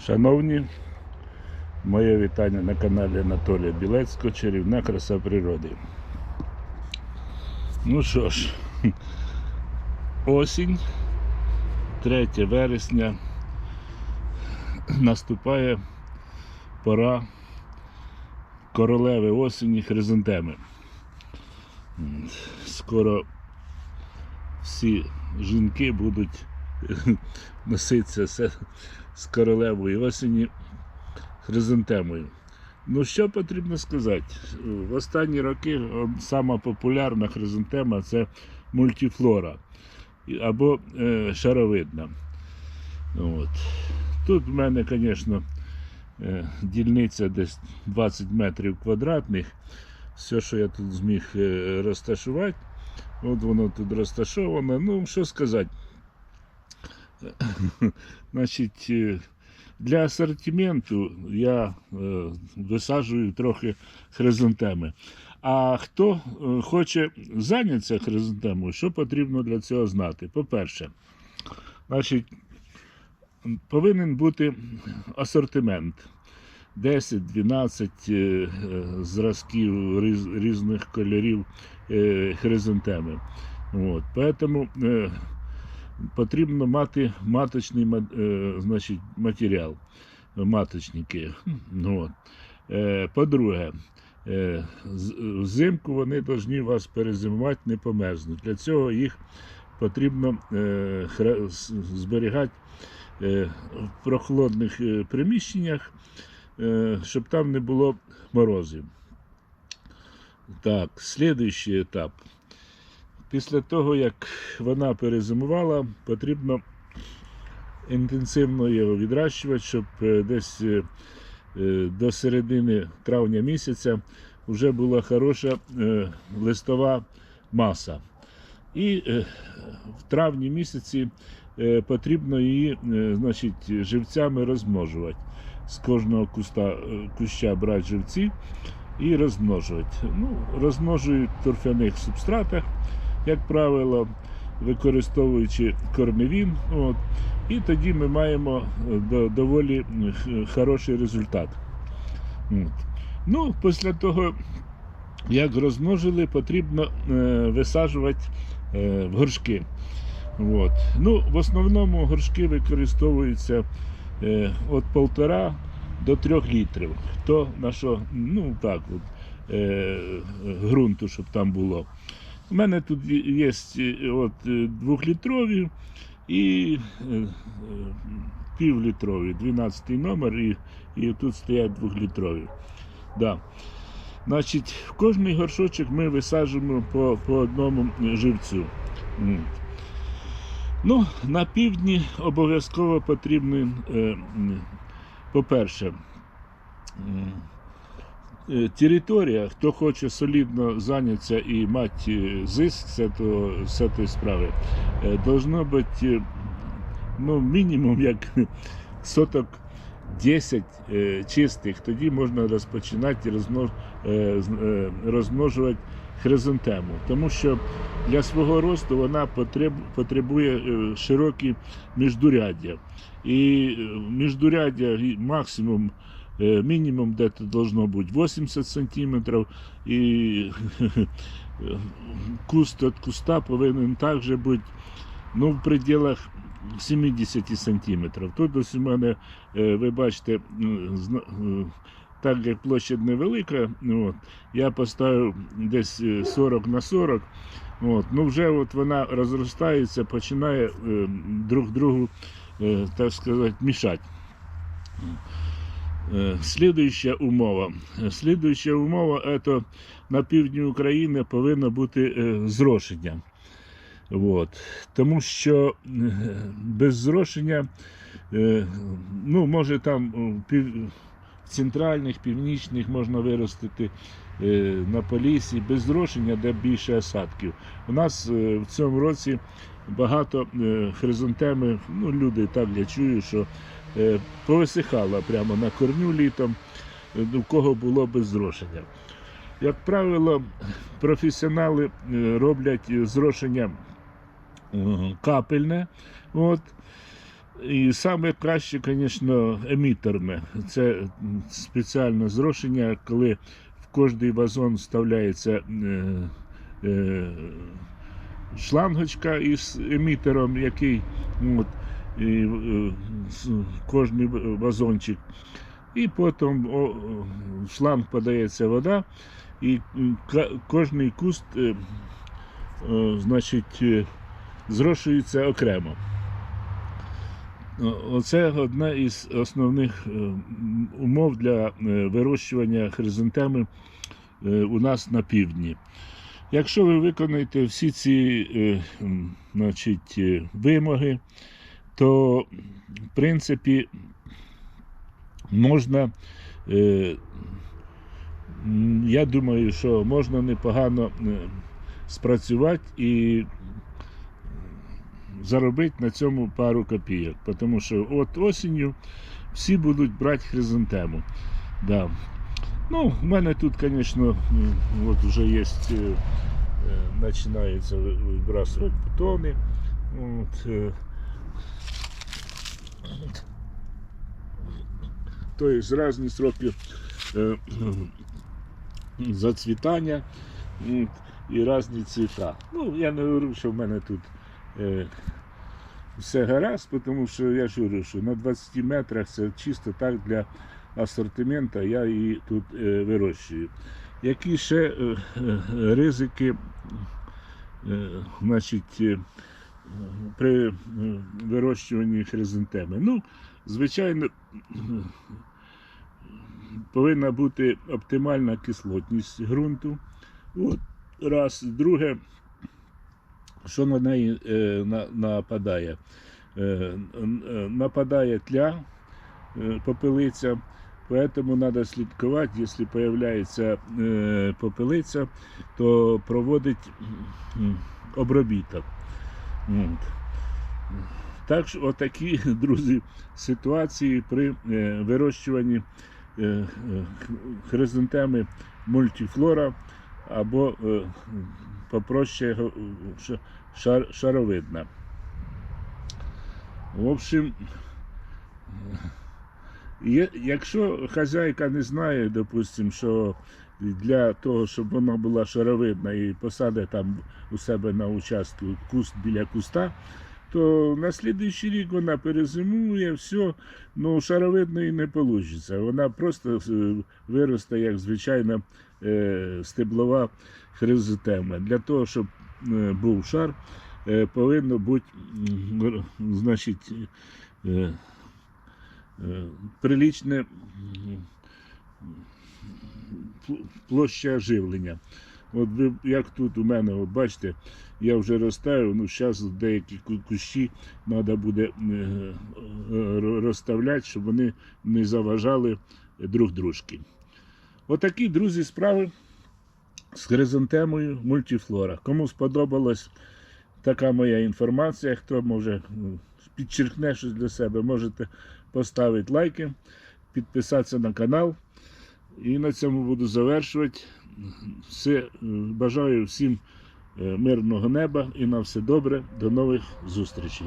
Шановні, моє вітання на каналі Анатолія Білецького Чарівна краса природи. Ну що ж, осінь, 3 вересня, наступає пора королеви осені хризантеми. Скоро всі жінки будуть носитися з королевою осені хризантемою. Ну, що потрібно сказати? В останні роки сама популярна хризантема це мультифлора або е, шаровидна. От. Тут в мене, звісно, е, дільниця десь 20 метрів квадратних. Все, що я тут зміг е, розташувати, от воно тут розташоване. Ну, що сказати. Значить, е, для асортименту я е, висаджую трохи хризантеми. А хто е, хоче зайнятися хризантемою, що потрібно для цього знати? По-перше, повинен бути асортимент. 10-12 е, е, зразків різ- різних кольорів хризантеми. От. Поэтому потрібно мати маточний е, значить, матеріал, маточники. От. Е, По-друге, е, взимку вони повинні вас перезимувати, не померзнуть. Для цього їх потрібно зберігати в прохолодних приміщеннях, щоб там не було морозів. Так, слідуючий етап. Після того, як вона перезимувала, потрібно інтенсивно його відращувати, щоб е, десь е, е, до середини травня місяця вже була хороша листова маса. І в травні місяці потрібно її значить, живцями розмножувати. З кожного куста, куща брати живці і розмножувати. Ну, розмножують в торфяних субстратах, як правило, використовуючи корневін. От, і тоді ми маємо е, доволі хороший результат. От. Ну, після того, як розмножили, потрібно е, висаджувати е, в горшки. От. Ну, в основному горшки використовуються е, від полтора до трьох літрів. Хто на що, ну так, от, е, ґрунту, щоб там було. У мене тут є е, от, е, двохлітрові і е, півлітрові, 12 номер, і, і тут стоять двохлітрові. Да. Значить, в кожний горшочок ми висаджуємо по, по одному живцю. Ну, на півдні обов'язково потрібно, е, по-перше, територія, хто хоче солідно зайнятися і мати е, зиск з цієї справи, е, должно бути е, ну, мінімум як соток 10 е, чистих, тоді можна розпочинати е, е, розмножувати хризантему. Тому що для свого росту вона потребує е, широкі міждуряддя. І е, міждуряддя максимум, е, мінімум де-то должно бути 80 сантиметрів, і куст від куста повинен також бути ну, в пределах 70 сантиметрів. Тут ось у мене, е, ви бачите, е, так як площадь невелика, ну, от, я поставив десь е, 40 на 40. От, ну вже от вона розростається, починає друг другу, так сказати, мішати. Е, Слідуюча умова. Е, Слідуюча умова это на півдні України повинно бути е, зрошення. От. Тому що без зрошення, ну, може там в центральних, північних можна виростити на полісі, без зрошення, де більше осадків. У нас в цьому році багато хризантеми, ну, люди так я чую, що е, повисихало прямо на корню літом, е, у кого було без зрошення. Як правило, професіонали е, роблять зрошення капельне. От. І саме краще, звісно, емітерне. Це спеціальне зрошення, коли в кожний вазон вставляється шлангочка із емітером, який от, і, е, кожний вазончик. І потім в шланг подається вода, і кожний куст е, е, значить, зрошується окремо. Оце одна із основних умов для вирощування хризантеми у нас на півдні. Якщо ви виконаєте всі ці значить, вимоги, то в принципі можна, е, я думаю, що можна непогано е, спрацювати і заробити на цьому пару копійок. Тому що от осінню всі будуть брати хризантему. Да. Ну, в мене тут, звісно, от вже є, починаються вибрасувати бутони. От, е, Тобто різні сроки е, зацвітання і різні цвіта. Ну, я не говорю, що в мене тут е, все гаразд, тому що я ж говорю, що на 20 метрах це чисто так для асортименту я її тут е, вирощую. Які ще ризики значить, е, при вирощуванні хризантеми? Ну, звичайно, повинна бути оптимальна кислотність ґрунту. От, раз. Друге, що на неї е, на, нападає? Е, е, нападає тля, е, попелиця, поэтому треба слідкувати, якщо з'являється е, попелиця, то проводить обробіток. Так що отакі, друзі, ситуації при е, вирощуванні е, е, хризантеми мультифлора або попроще шар, шаровидна. В общем, якщо хазяйка не знає, допустим, що для того, щоб вона була шаровидна і посадить там у себе на участку куст біля куста, то на слідуючий рік вона перезимує, все, ну шаровидної не вийде. Вона просто е, виросте як звичайна е, стеблова хризотема. Для того, щоб е, був шар, повинно бути значить, е, площа живлення. От ви, як тут у мене, от бачите, я вже розставив, ну зараз деякі кущі треба буде е, е, ро- розставляти, щоб вони не заважали друг дружки. Отакі, друзі, справи з хризантемою мультифлора. Кому сподобалась така моя інформація, хто може підчеркне щось для себе, можете поставити лайки, підписатися на канал. І на цьому буду завершувати. Все, е, бажаю всім е, мирного неба і на все добре. До нових зустрічей.